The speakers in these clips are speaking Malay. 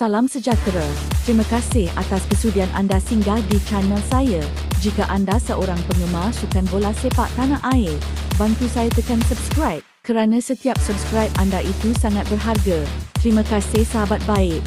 Salam sejahtera. Terima kasih atas kesudian anda singgah di channel saya. Jika anda seorang penggemar sukan bola sepak tanah air, bantu saya tekan subscribe kerana setiap subscribe anda itu sangat berharga. Terima kasih sahabat baik.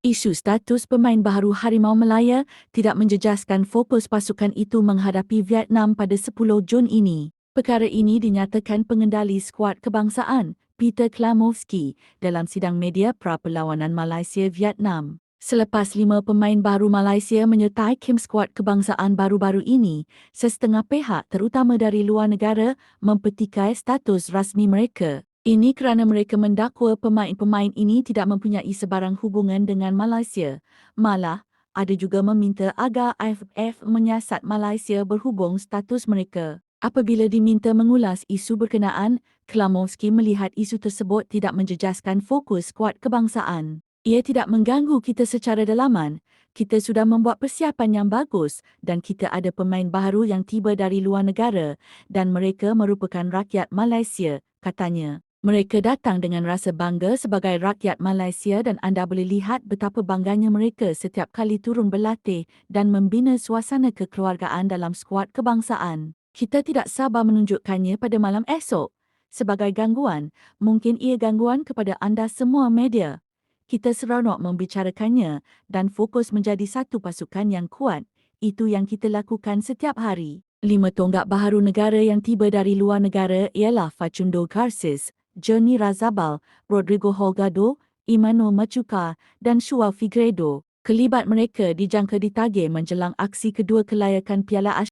Isu status pemain baharu Harimau Melaya tidak menjejaskan fokus pasukan itu menghadapi Vietnam pada 10 Jun ini. Perkara ini dinyatakan pengendali skuad kebangsaan, Peter Klamovski, dalam sidang media pra-perlawanan Malaysia-Vietnam. Selepas lima pemain baru Malaysia menyertai kim skuad kebangsaan baru-baru ini, sesetengah pihak terutama dari luar negara mempetikai status rasmi mereka. Ini kerana mereka mendakwa pemain-pemain ini tidak mempunyai sebarang hubungan dengan Malaysia. Malah, ada juga meminta agar AFF menyiasat Malaysia berhubung status mereka. Apabila diminta mengulas isu berkenaan, Klamovski melihat isu tersebut tidak menjejaskan fokus skuad kebangsaan. Ia tidak mengganggu kita secara dalaman. Kita sudah membuat persiapan yang bagus dan kita ada pemain baru yang tiba dari luar negara dan mereka merupakan rakyat Malaysia, katanya. Mereka datang dengan rasa bangga sebagai rakyat Malaysia dan anda boleh lihat betapa bangganya mereka setiap kali turun berlatih dan membina suasana kekeluargaan dalam skuad kebangsaan. Kita tidak sabar menunjukkannya pada malam esok. Sebagai gangguan, mungkin ia gangguan kepada anda semua media. Kita seronok membicarakannya dan fokus menjadi satu pasukan yang kuat. Itu yang kita lakukan setiap hari. Lima tonggak baharu negara yang tiba dari luar negara ialah Facundo Garces, Johnny Razabal, Rodrigo Holgado, Immanuel Machuca dan Shua Figueiredo. Kelibat mereka dijangka ditagih menjelang aksi kedua kelayakan Piala Asia